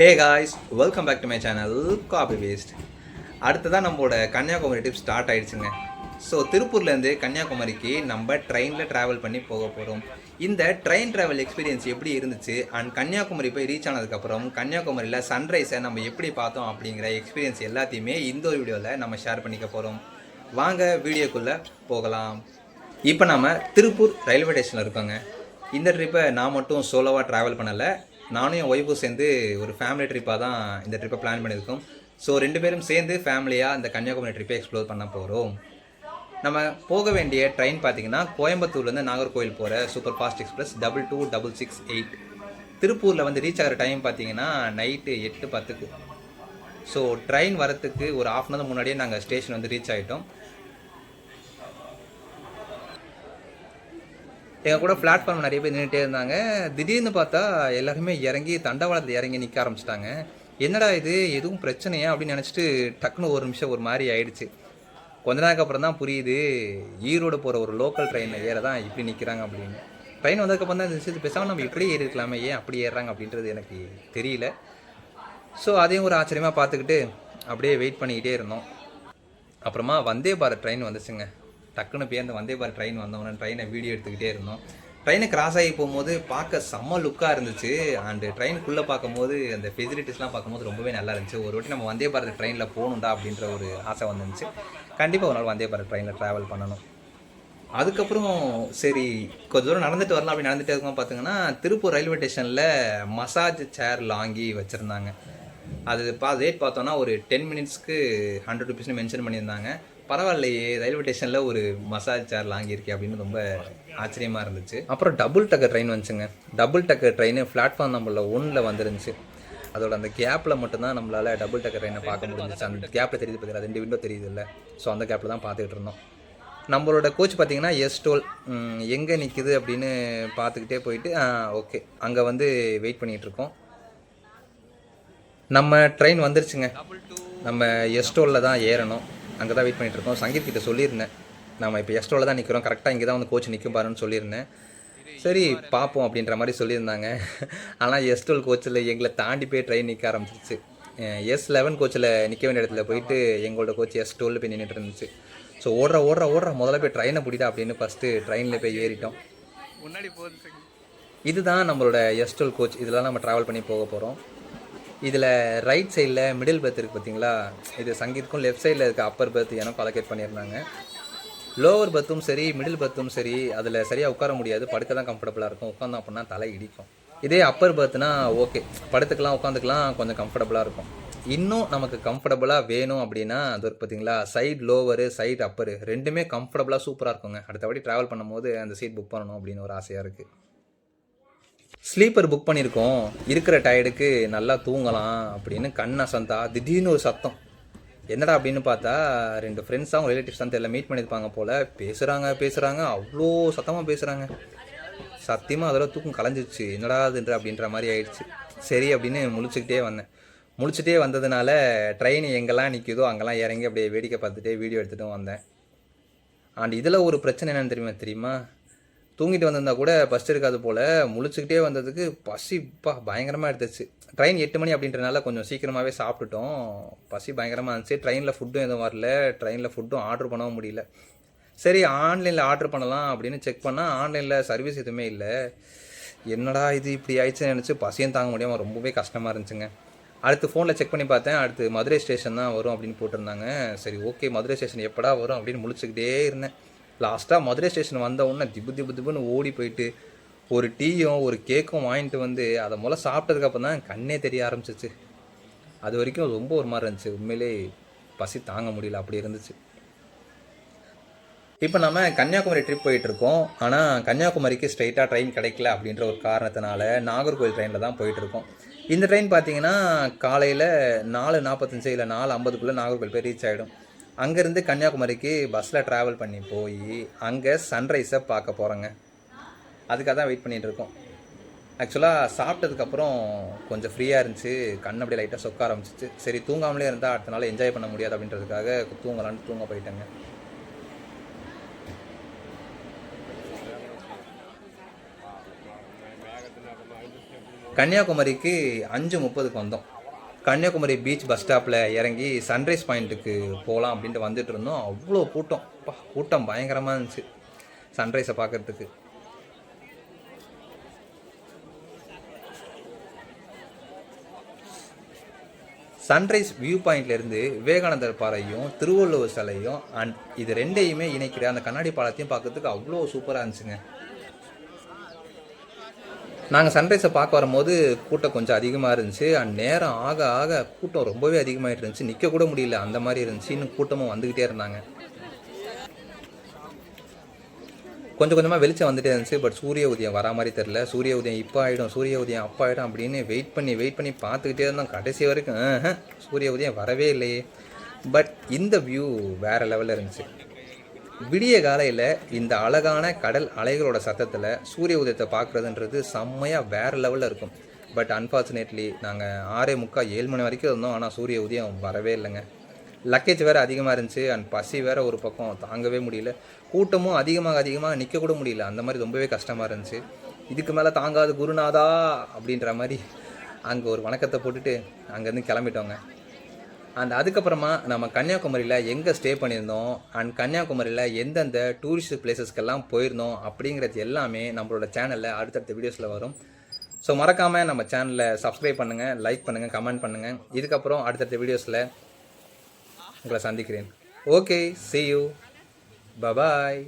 Hey guys welcome back to my channel coffee waste அடுத்ததான் நம்மளோட Kanyakumari trip start ஆயிடுச்சுங்க. So திருப்பூர்லேருந்து கன்னியாகுமரிக்கு நம்ம ட்ரெயினில் ட்ராவல் பண்ணி போக போகிறோம் இந்த ட்ரெயின் ட்ராவல் எக்ஸ்பீரியன்ஸ் எப்படி இருந்துச்சு? அண்ட் கன்னியாகுமரி போய் ரீச் ஆனதுக்கப்புறம் கன்னியாகுமரியில் சன்ரைஸை நம்ம எப்படி பார்த்தோம் அப்படிங்கிற எக்ஸ்பீரியன்ஸ் எல்லாத்தையுமே இந்த ஒரு வீடியோவில் நம்ம ஷேர் பண்ணிக்க போகிறோம் வாங்க வீடியோக்குள்ளே போகலாம். இப்போ நம்ம திருப்பூர் ரயில்வே ஸ்டேஷனில் இருக்கோங்க. இந்த ட்ரிப்பை நான் மட்டும் சோலோவாக ட்ராவல் பண்ணலை. நானும் என் ஒய்ஃபும் சேர்ந்து ஒரு ஃபேமிலி ட்ரிப்பாக தான் இந்த ட்ரிப்பை பிளான் பண்ணியிருக்கோம். ஸோ ரெண்டு பேரும் சேர்ந்து ஃபேமிலியாக இந்த கன்னியாகுமரி ட்ரிப்பை எக்ஸ்ப்ளோர் பண்ண போகிறோம் நம்ம போக வேண்டிய ட்ரெயின் பார்த்தீங்கன்னா கோயம்புத்தூர்லேருந்து நாகர்கோவில் போகிற super fast express double two double six eight திருப்பூரில் வந்து ரீச் ஆகிற டைம் பார்த்தீங்கன்னா நைட்டு எட்டு பத்துக்கு. ஸோ ட்ரெயின் வரத்துக்கு ஒரு ஆஃப் அன் ஹவர் முன்னாடியே நாங்கள் ஸ்டேஷன் வந்து ரீச் ஆகிட்டோம் எங்கள் கூட பிளாட்ஃபார்ம் நிறைய பேர் நின்றுட்டே இருந்தாங்க. திடீர்னு பார்த்தா எல்லாருமே இறங்கி தண்டவாளத்தில் இறங்கி நிற்க ஆரம்பிச்சிட்டாங்க. என்னடா இது? எதுவும் பிரச்சனையா? அப்படின்னு நினச்சிட்டு டக்குன்னு ஒரு நிமிஷம் ஒரு மாதிரி ஆயிடுச்சு. கொஞ்ச நேரம் அப்புறம் தான் புரியுது ஈரோடு போகிற ஒரு லோக்கல் ட்ரெயினில் ஏற தான் இப்படி நிற்கிறாங்க அப்படின்னு. ட்ரெயின் வந்ததுக்கப்புறம் தான் இந்த விஷயத்து பேசாமல் நம்ம இப்படியே ஏறி இருக்கலாமே ஏன் அப்படி ஏறுறாங்க அப்படின்றது எனக்கு தெரியல. ஸோ அதையும் ஒரு ஆச்சரியமாக பார்த்துக்கிட்டு அப்படியே வெயிட் பண்ணிக்கிட்டே இருந்தோம். அப்புறமா வந்தே பாரத் ட்ரெயின் வந்துச்சுங்க. டக்குன்னு போய் அந்த வந்தே பாரத் ட்ரெயின் வந்தவொடனே ட்ரெயினை வீடியோ எடுத்துக்கிட்டே இருந்தோம். ட்ரெயினை கிராஸ் ஆகி போகும்போது பார்க்க செம்ம லுக்காக இருந்துச்சு. அண்டு ட்ரெயினுக்குள்ளே பார்க்கும்போது அந்த ஃபெசிலிட்டிஸ்லாம் பார்க்கும்போது ரொம்பவே நல்லா இருந்துச்சு. ஒரு வாட்டி நம்ம வந்தே பாரத் ட்ரெயினில் போகணுண்டா அப்படின்ற ஒரு ஆசை வந்துருந்துச்சு. கண்டிப்பாக ஒரு நாள் வந்தே பாரத் ட்ரெயினில் ட்ராவல் பண்ணணும். அதுக்கப்புறம் சரி கொஞ்ச தூரம் நடந்துட்டு வரலாம் அப்படி நடந்துட்டு இருக்கோம். பார்த்தீங்கன்னா திருப்பூர் ரயில்வே ஸ்டேஷனில் மசாஜ் சேர் லாங்கி வச்சுருந்தாங்க. அது பா ரேட் பார்த்தோன்னா ஒரு டென் மினிட்ஸ்க்கு ஹண்ட்ரட் ருபீஸ்னு மென்ஷன் பண்ணியிருந்தாங்க. பரவாயில்லையே ரயில்வே ஸ்டேஷனில் ஒரு மசாஜ் சேர் வாங்கியிருக்கே அப்படின்னு ரொம்ப ஆச்சரியமாக இருந்துச்சு. அப்புறம் டபுள் டக்கர் ட்ரெயின் வந்துச்சுங்க. டபுள் டக்கர் ட்ரெயின் பிளாட்ஃபார்ம் நம்மள ஒன்றில் வந்துருந்துச்சு. அதோட அந்த கேப்பில் மட்டும்தான் நம்மளால் டபுள் டக்கர் ட்ரெயினை பார்க்க முடிஞ்சிச்சு. அந்த கேப்பில் தெரியுது பார்த்தீங்களா ரெண்டு விண்டோ தெரியுது இல்லை ஸோ அந்த கேப்பில் தான் பார்த்துக்கிட்டு இருந்தோம். நம்மளோட கோச் பார்த்தீங்கன்னா எஸ்டோல் எங்கே நிற்குது அப்படின்னு பார்த்துக்கிட்டே போயிட்டு ஓகே அங்கே வந்து வெயிட் பண்ணிகிட்ருக்கோம் நம்ம ட்ரெயின் வந்துருச்சுங்க. நம்ம எஸ்டோலில் தான் ஏறணும். அங்கே தான் வெயிட் பண்ணிட்டு இருக்கோம் சங்கீத் கிட்ட சொல்லியிருந்தேன். நம்ம இப்போ எஸ்டோலில் தான் நிற்கிறோம் கரெக்டாக இங்கே தான் வந்து கோச் நிற்கும் பாருன்னு சொல்லியிருந்தேன். சரி பார்ப்போம் அப்படின்ற மாதிரி சொல்லியிருந்தாங்க. ஆனால் எஸ்டோல் கோச்சில் எங்களை தாண்டி போய் ட்ரெயின் நிற்க ஆரம்பிச்சிருச்சு. எஸ் லெவன் கோச்சில் நிற்க வேண்டிய இடத்துல போயிட்டு எங்களோட கோச் எஸ் டுவெல் போய் நின்றுட்டு இருந்துச்சு. ஸோ ஓடுற ஓடுற ஓடுற. முதல்ல போய் ட்ரெயினை பிடிடா அப்படின்னு ஃபஸ்ட்டு ட்ரெயினில் போய் ஏறிட்டோம். முன்னாடி போகுது இதுதான் நம்மளோட எஸ்டோல் கோச் இதெல்லாம் நம்ம ட்ராவல் பண்ணி போக போகிறோம் இதில் ரைட் சைடில் மிடில் பெர்த் இருக்குது பார்த்தீங்களா இது சங்கீத்துக்கும் லெஃப்ட் சைடில் இருக்க அப்பர் பெர்த் எனக்கும் அலோகேட் பண்ணியிருந்தாங்க. லோவர் பர்த்தும் சரி மிடில் பர்த்தும் சரி அதில் சரியாக உட்கார முடியாது. படுக்க தான் கம்ஃபர்டபுளாக இருக்கும். உட்காந்தோம் அப்படின்னா தலை இடிக்கும். இதே அப்பர் பர்த்னா ஓகே படுத்துக்கலாம் உட்காந்துக்கலாம் கொஞ்சம் கம்ஃபர்டபுளாக இருக்கும். இன்னும் நமக்கு கம்ஃபர்டபுளாக வேணும் அப்படின்னா அது இருக்கு பார்த்தீங்களா சைடு லோவரு சைடு அப்பரு ரெண்டுமே கம்ஃபர்டபுளாக சூப்பராக இருக்குங்க. அடுத்தபடி ட்ராவல் பண்ணும்போது அந்த சீட் புக் பண்ணணும் அப்படின்னு ஒரு ஆசையாக இருக்குது ஸ்லீப்பர் புக் பண்ணியிருக்கோம் இருக்கிற டயர்டுக்கு நல்லா தூங்கலாம் அப்படின்னு கண் அசந்தா திடீர்னு ஒரு சத்தம். என்னடா அப்படின்னு பார்த்தா ரெண்டு ஃப்ரெண்ட்ஸ் அவங்க ரிலேட்டிவ்ஸ் தான் தெரியல மீட் பண்ணியிருப்பாங்க போல். பேசுகிறாங்க பேசுகிறாங்க அவ்வளோ சத்தமாக பேசுகிறாங்க சத்தியமாக அதெல்லாம் தூக்கம் கலைஞ்சிச்சு என்னடா அதுன்ற அப்படின்ற மாதிரி ஆயிடுச்சு. சரி அப்படின்னு முழிச்சுக்கிட்டே வந்தேன். முழிச்சுட்டே வந்ததுனால ட்ரெயின் எங்கெல்லாம் நிற்குதோ அங்கெல்லாம் இறங்கி அப்படியே வேடிக்கை பார்த்துட்டே வீடியோ எடுத்துகிட்டும் வந்தேன். அண்ட் இதில் ஒரு பிரச்சனை என்னென்னு தெரியுமா தெரியுமா? தூங்கிட்டு வந்திருந்தா கூட பஸ் இருக்காது போல். முழிச்சுக்கிட்டே வந்ததுக்கு பசி பா பயங்கரமாக எடுத்துச்சு. ட்ரெயின் எட்டு மணி அப்படின்றனால கொஞ்சம் சீக்கிரமாகவே சாப்பிட்டுட்டோம். பசி பயங்கரமாக இருந்துச்சு. ட்ரெயினில் ஃபுட்டும் எதுவும் வரல. ட்ரெயினில் ஃபுட்டும் ஆர்டர் பண்ணவும் முடியல. சரி ஆன்லைனில் ஆர்டர் பண்ணலாம் அப்படின்னு செக் பண்ணால் ஆன்லைனில் சர்வீஸ் எதுவுமே இல்லை. என்னடா இது இப்படி ஆயிடுச்சுன்னு நினச்சி பசியும் தாங்க முடியாமல் ரொம்பவே கஷ்டமாக இருந்துச்சுங்க. அடுத்து ஃபோனில் செக் பண்ணி பார்த்தேன். அடுத்து மதுரை ஸ்டேஷன் தான் வரும் அப்படின்னு போட்டிருந்தாங்க. சரி ஓகே மதுரை ஸ்டேஷன் எப்படா வரும் அப்படின்னு முழிச்சுக்கிட்டே இருந்தேன். லாஸ்ட்டாக மதுரை ஸ்டேஷன் வந்த உடனே திபு திபு திபுன்னு ஓடி போயிட்டு ஒரு டீயும் ஒரு கேக்கும் வாங்கிட்டு வந்து அதை முதல்ல சாப்பிட்டதுக்கப்புறம் தான் கண்ணே தெரிய ஆரம்பிச்சிச்சு. அது வரைக்கும் ரொம்ப ஒரு மாதிரி இருந்துச்சு. உண்மையிலே பசி தாங்க முடியல அப்படி இருந்துச்சு. இப்போ நம்ம கன்னியாகுமரி ட்ரிப் போயிட்டுருக்கோம் ஆனால் கன்னியாகுமரிக்கு ஸ்ட்ரைட்டாக ட்ரெயின் கிடைக்கல அப்படின்ற ஒரு காரணத்தினால நாகர்கோவில் ட்ரெயினில் தான் போயிட்டுருக்கோம் இந்த ட்ரெயின் பார்த்தீங்கன்னா காலையில் நாலு நாற்பத்தஞ்சு இல்லை நாலு ஐம்பதுக்குள்ளே நாகர்கோவில் போய் ரீச் ஆகிடும் அங்கேருந்து கன்னியாகுமரிக்கு பஸ்ஸில் ட்ராவல் பண்ணி போய் அங்கே சன்ரைஸை பார்க்க போகிறோங்க அதுக்காக தான் வெயிட் பண்ணிகிட்டு இருக்கோம். ஆக்சுவலாக சாப்பிட்டதுக்கப்புறம் கொஞ்சம் ஃப்ரீயாக இருந்துச்சு. கண் அப்படியே லைட்டாக சொக்க ஆரம்பிச்சிச்சு. சரி தூங்காமலே இருந்தால் அடுத்த நாள் என்ஜாய் பண்ண முடியாது அப்படின்றதுக்காக தூங்கலான்னு தூங்க போயிட்டேங்க. கன்னியாகுமரிக்கு அஞ்சு முப்பதுக்கு வந்தோம். கன்னியாகுமரி பீச் பஸ் ஸ்டாப்பில் இறங்கி சன்ரைஸ் பாயிண்ட்டுக்கு போகலாம் அப்படின்ட்டு வந்துட்டு இருந்தோம். அவ்வளோ கூட்டம். அப்பா, கூட்டம் பயங்கரமாக இருந்துச்சு. சன்ரைஸை பார்க்கறதுக்கு சன்ரைஸ் வியூ பாயிண்ட்லேருந்து விவேகானந்தர் பாறையும் திருவள்ளுவர் சிலையும் அண்ட் இது ரெண்டையுமே இணைக்கிற அந்த கண்ணாடி பாலத்தையும் பார்க்கறதுக்கு அவ்வளோ சூப்பராக இருந்துச்சுங்க. நாங்கள் சன்ரைஸை பார்க்க வரும்போது கூட்டம் கொஞ்சம் அதிகமாக இருந்துச்சு. அண்ட் நேரம் ஆக ஆக கூட்டம் ரொம்பவே அதிகமாகிட்டு இருந்துச்சு. நிற்க கூட முடியல. அந்த மாதிரி இருந்துச்சு. இன்னும் கூட்டமும் வந்துக்கிட்டே இருந்தாங்க. கொஞ்சம் கொஞ்சமாக வெளிச்சம் வந்துட்டே இருந்துச்சு. பட் சூரிய உதயம் வரா மாதிரி தெரில சூரிய உதயம் இப்போ ஆகிடும் சூரிய உதயம் அப்போ ஆகிடும் அப்படின்னு வெயிட் பண்ணி வெயிட் பண்ணி பார்த்துக்கிட்டே இருந்தோம். கடைசி வரைக்கும் சூரிய உதயம் வரவே இல்லையே. பட் இந்த வியூ வேறு லெவலில் இருந்துச்சு. விடிய காலையில் இந்த அழகான கடல் அலைகளோட சத்தத்தில் சூரிய உதயத்தை பார்க்குறதுன்றது செம்மையாக வேறு லெவலில் இருக்கும். பட் அன்ஃபார்ச்சுனேட்லி நாங்கள் ஆறே முக்கால் ஏழு மணி வரைக்கும் இருந்தோம். ஆனால் சூரிய உதயம் வரவே இல்லைங்க. லக்கேஜ் வேறு அதிகமாக இருந்துச்சு. அண்ட் பசி வேறு ஒரு பக்கம் தாங்கவே முடியல. கூட்டமும் அதிகமாக அதிகமாக நிற்கக்கூட முடியல. அந்த மாதிரி ரொம்பவே கஷ்டமாக இருந்துச்சு. இதுக்கு மேலே தாங்காது குருநாதா அப்படின்ற மாதிரி அங்கே ஒரு வணக்கத்தை போட்டுட்டு அங்கேருந்து கிளம்பிட்டோங்க. அந்த அதுக்கப்புறமா நம்ம கன்னியாகுமரியில் எங்கே ஸ்டே பண்ணியிருந்தோம்? அண்ட் கன்னியாகுமரியில் எந்தெந்த டூரிஸ்ட் பிளேசஸ்க்கெல்லாம் போயிருந்தோம்? அப்படிங்கிறது எல்லாமே நம்மளோட சேனலில் அடுத்தடுத்த வீடியோஸில் வரும். ஸோ மறக்காமல் நம்ம சேனலை சப்ஸ்கிரைப் பண்ணுங்கள் லைக் பண்ணுங்கள் கமெண்ட் பண்ணுங்கள் இதுக்கப்புறம் அடுத்தடுத்த வீடியோஸில் உங்களை சந்திக்கிறேன். Okay C you bye bye